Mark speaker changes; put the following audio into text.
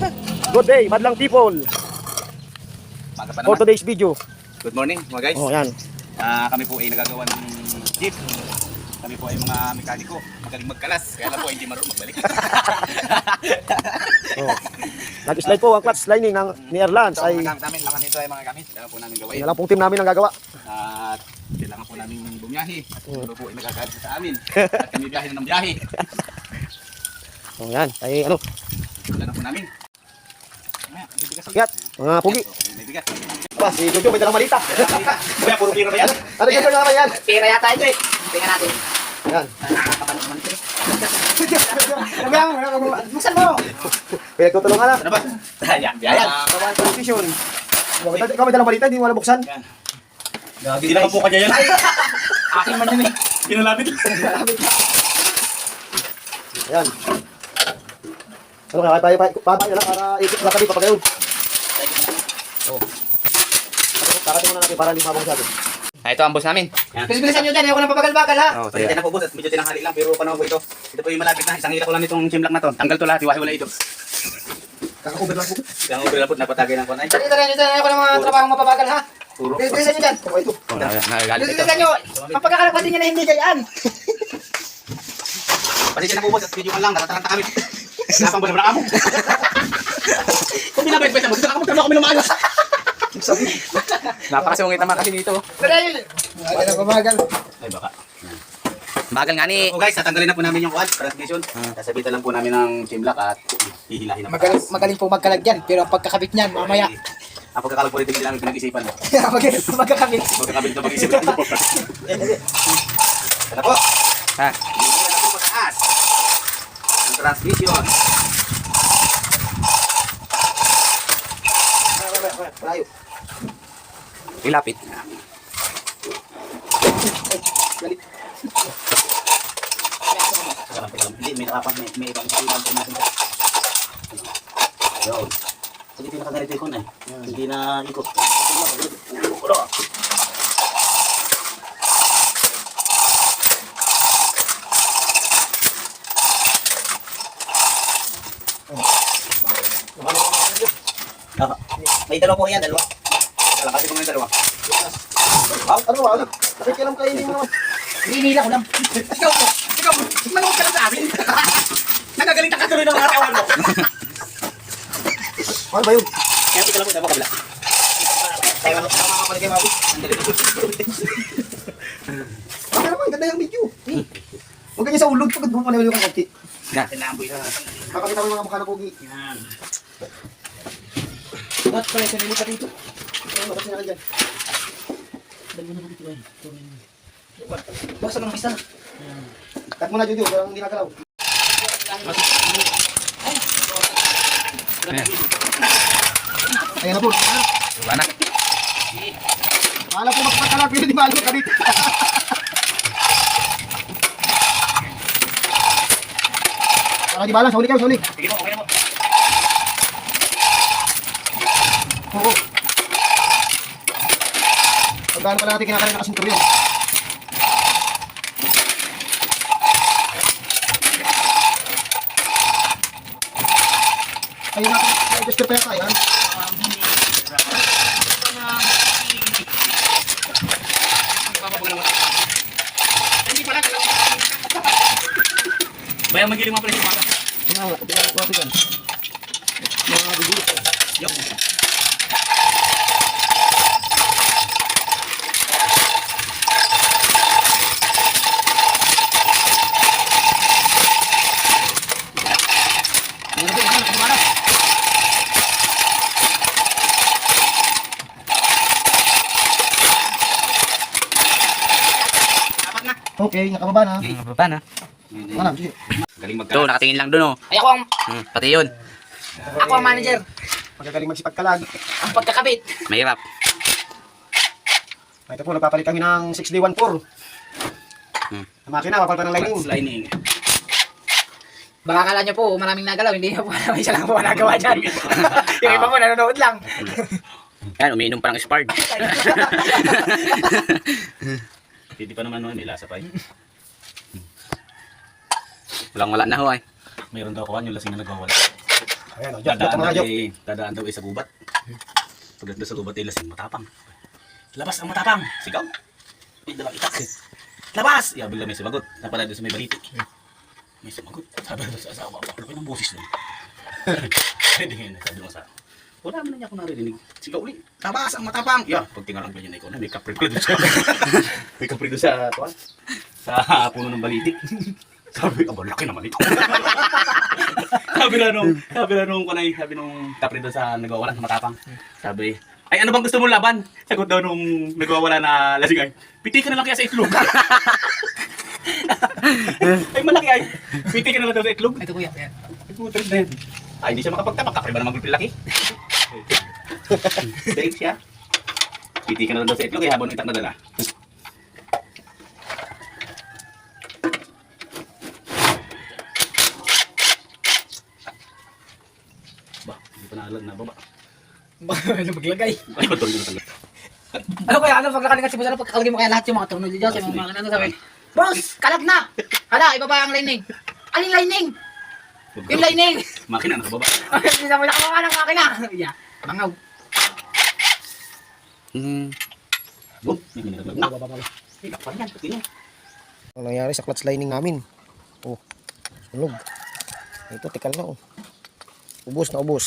Speaker 1: Good day, madlang people. For today's video.
Speaker 2: Good morning mga guys.
Speaker 1: Oh, yan.
Speaker 2: Ah, kami po ay nagagawa ng jeep. Kami po ay mga mekaniko. Magaling magkalas. Kaya lang po hindi marunong magbalik.
Speaker 1: Oh. Nag-slide po ang clutch lining ng ni Erlans
Speaker 2: so,
Speaker 1: ay
Speaker 2: gamit namin, laman nito ay mga gamit. Kailangan po namin gawain.
Speaker 1: yun lang pong team namin ang gagawa.
Speaker 2: At kailangan po namin bumiyahe. At
Speaker 1: Mm.
Speaker 2: ano po ay nagagalit sa amin. At kami biyahe na ng biyahe.
Speaker 1: Oh, yan. Ay ano,
Speaker 2: Wala na po namin.
Speaker 1: Bigat, mga pugi. Aba, si Jojo may dalang malita.
Speaker 2: Kaya puro pira ba yan?
Speaker 1: Ano Jojo naman yan?
Speaker 3: Pera yata ito eh. Tingnan natin.
Speaker 1: Yan.
Speaker 3: Nakakapanood naman ito.
Speaker 1: Buksan mo! Pinagtutulungan na.
Speaker 2: Ano ba? Ayan, biyahe.
Speaker 1: Kawan position. Ikaw may dalang malita, hindi mo alam buksan.
Speaker 2: Yan. Hindi naman po kanya yan.
Speaker 3: Akin man yun eh.
Speaker 2: Pinalapit.
Speaker 1: Ayan. Ano kaya tayo babay na lang para ikot na kami papagayon. Oh. Tarating muna natin para hindi mabang sabi.
Speaker 2: Ah, ito ang boss namin.
Speaker 3: Bilis-bilisan nyo dyan. Ayoko nang pabagal-bagal ha.
Speaker 2: Oh, Pasensya na po boss at medyo tinanghali lang pero panahon po ito. Ito po yung malapit na. Isang hila ko lang itong chimlak na to. Tanggal to lahat. Iwahiwalay ito.
Speaker 1: Kaka-over lang po.
Speaker 2: Kaya ubri lang po napatagay ng kunay.
Speaker 3: Dali, dali nyo dyan. Ayoko ng mga trabaho mapabagal ha. Bilis-bilisan nyo dyan.
Speaker 1: Oh, ito.
Speaker 3: Bilis-bilisan nyo. Ang pagkakalapati nyo na hindi gayaan.
Speaker 2: Pasensya na po boss at medyo man lang. Natataranta kami. Sinapang buwan na mo. Kung binabait-bait na mo, dito na kami kami ng maayos. Napakasungit naman kasi dito.
Speaker 3: Ayoko nang pabagal.
Speaker 2: Ay baka. Bagal nga ni. So guys, tatanggalin na po namin yung quad, transmission. Sasabitan lang po namin ng chimlak at hihilahin na
Speaker 3: Magaling, magaling po magkalag yan. Pero ang pagkakabit niyan, mamaya.
Speaker 2: Ang pagkakalag po rin hindi namin pinag-isipan.
Speaker 3: Magkakabit.
Speaker 2: Magkakabit na mag-isipan. Ano po?
Speaker 4: Ha?
Speaker 2: Hindi na po mataas. Ang transmission.
Speaker 1: Malayo.
Speaker 4: Ilapit.
Speaker 2: Hindi, may nakapag, may, may ibang ibang natin. Ayun. Kasi hindi nakaganito yung kunay. Hindi na ikot. Ulo. Ah, May dalawa po yan, dalawa. Kalakasin ko yung dalawa.
Speaker 1: Ah, ano ba? Ano? Nakikialam kayo hindi mo naman.
Speaker 3: Hinihila ko lang.
Speaker 2: Ikaw, ikaw, manood ka lang sa amin. Nagagaling ka tuloy ng arawan mo.
Speaker 1: Ano ba yun?
Speaker 2: Kaya tika lang po, dapat kabila. Tayo, ano, tama ka pala kay Mabi.
Speaker 1: Ano naman? Ganda yung video. Huwag ganyan sa ulog. Pagod mo pa naman yung konti.
Speaker 2: Tinamboy na.
Speaker 1: Makakita mo yung mga mukha na pogi.
Speaker 2: Yan.
Speaker 1: Ba't pala siya nilipat dito? Ano ba kasi na dyan?
Speaker 3: Basta ng isa.
Speaker 1: Cut mo na Jojo, parang hindi nakalaw. Ayan na po.
Speaker 4: Diba na?
Speaker 1: Akala po magpatalag, pero di malo ka dito. Para di balance, huli kayo, huli.
Speaker 2: Sige po, okay na po.
Speaker 1: Oo. Pagkano pa natin kinakain na kasintur yun? Ayun natin, register pa yata yan.
Speaker 2: Hindi pala. Bayan magiling mga pala sa mga.
Speaker 1: Ano nga, tingnan ko natin yan. Gugulo.
Speaker 2: Yok. Dapat na.
Speaker 1: Okay, nakababa na. Ano sige.
Speaker 2: Galing
Speaker 4: Ito,
Speaker 2: magkalat.
Speaker 4: nakatingin lang dun oh.
Speaker 3: Ay ako ang,
Speaker 4: Hmm, pati yun.
Speaker 3: ako ang manager.
Speaker 1: Magagaling magsipagkalag.
Speaker 3: Ang pagkakabit.
Speaker 4: Mahirap.
Speaker 1: Ito po, nagpapalit kami ng 6D14.
Speaker 4: Hmm.
Speaker 1: Ang makina, papalitan ng lining.
Speaker 2: Lining.
Speaker 3: Baka kala nyo po, maraming nagalaw. Hindi nyo po alam, isa lang po ang nagawa dyan. yung iba po, nanonood lang.
Speaker 4: Yan, umiinom pa ng Spard.
Speaker 2: Hindi pa naman noon, ilasa pa eh.
Speaker 4: Walang wala na ho ay.
Speaker 2: Mayroon daw kawan yung lasing na nagwawala.
Speaker 1: Ayan, o, joke
Speaker 2: Dadaan daw eh, dadaan daw eh sa gubat. Pagdating sa gubat eh, lasing matapang. Labas ang matapang, sigaw. May dalang itak. Labas! Yeah, bigla may sumagot. Napala doon sa may baliti. May sumagot. Sabi doon sa asawa, baklo kayo ng boses doon. Hindi nga, sabi doon sa wala man niya ako narinig. Sigaw ulit. Labas ang matapang! Yeah, pagtingnan lang ganyan na ikaw na may doon sa... may kapre doon sa... Tuwan, sa puno ng baliti. Sabi, aba, laki naman ito. sabi na nung, sabi na nung, kunay, sabi nung kapre doon sa nagwawala sa matapang. Sabi, ay ano bang gusto mong laban? Sagot daw nung nagwawala na lasing ay, piti ka na lang kaya sa itlog. ay malaki ay, piti ka na lang daw sa itlog.
Speaker 3: Ito kuya.
Speaker 2: Na yan. Ay, hindi siya makapagtapak, kapre ba naman gulpil Dahil siya. Piti ka na lang daw sa itlog, eh, habang itak na dala. Ba, hindi pa naalag na baba.
Speaker 3: Ano maglagay?
Speaker 2: Ay, ba't tuloy na talaga?
Speaker 3: Ano kaya, ano paglakarin kasi boss, ano pagkakalagay mo kaya lahat yung mga tunog dyan, sa mga ano sabi, Boss, kalat na! Hala, ibaba ang lining. Aling lining? Yung lining!
Speaker 2: Makina, nakababa.
Speaker 3: Hindi na mo nakababa ng makina. Yeah, mangaw.
Speaker 4: Hmm.
Speaker 2: Oh, may ginagawa. Nak! Ay, nakpan yan, pati.
Speaker 1: Ang nangyari sa clutch lining namin. Oh, sunog. Ito, tikal na oh. Ubus na ubus.